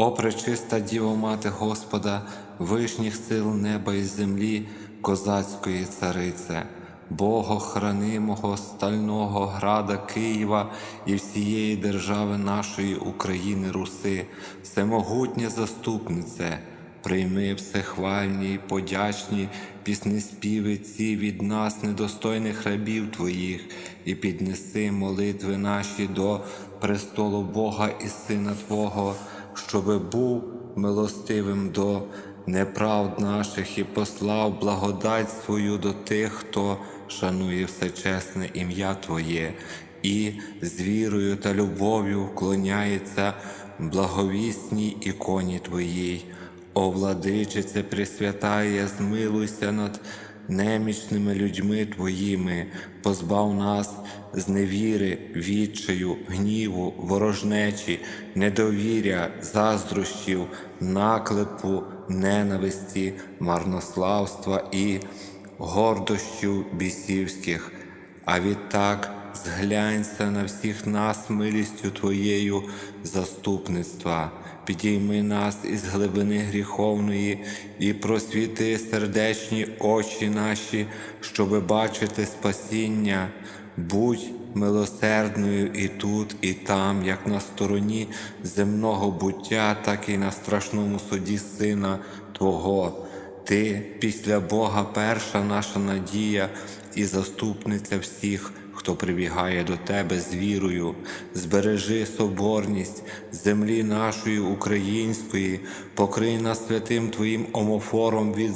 О, пречиста Діво Мати Господа, вишніх сил неба і землі, козацької царице, Бого хранимого стального града Києва і всієї держави нашої України Руси, всемогутня заступнице, прийми всехвальні й подячні піснеспіви ці від нас, недостойних рабів Твоїх, і піднеси молитви наші до престолу Бога і Сина Твого, щоби був милостивим до неправд наших і послав благодать свою до тих, хто шанує всечесне ім'я Твоє, і з вірою та любов'ю вклоняється благовісній іконі Твоїй. О, владичице Пресвятає, змилуйся над немічними людьми Твоїми, позбав нас з невіри, відчаю, гніву, ворожнечі, недовіря, заздрощів, наклепу, ненависті, марнославства і гордощів бісівських. А відтак зглянься на всіх нас милістю Твоєю заступництва, підійми нас із глибини гріховної і просвіти сердечні очі наші, щоби бачити спасіння. Будь милосердною і тут, і там, як на стороні земного буття, так і на страшному суді Сина Твого. Ти після Бога перша наша надія і заступниця всіх, хто прибігає до Тебе з вірою, збережи соборність землі нашої української, покрий нас святим Твоїм омофором від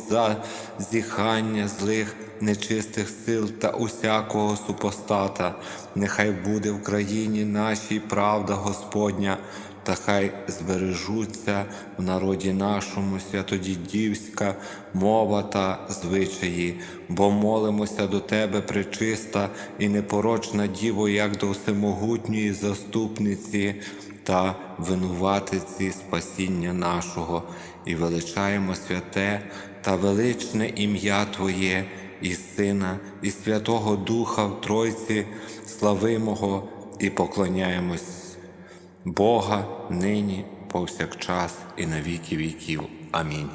зазіхання злих нечистих сил та усякого супостата. Нехай буде в країні нашій правда Господня та хай збережуться в народі нашому святодідівська мова та звичаї, бо молимося до Тебе, пречиста і непорочна Діво, як до всемогутньої заступниці та винуватиці спасіння нашого, і величаємо святе та величне ім'я Твоє, і Сина, і Святого Духа в Тройці, славимого і поклоняємось. Бога нині, повсякчас і на віки віків. Амінь.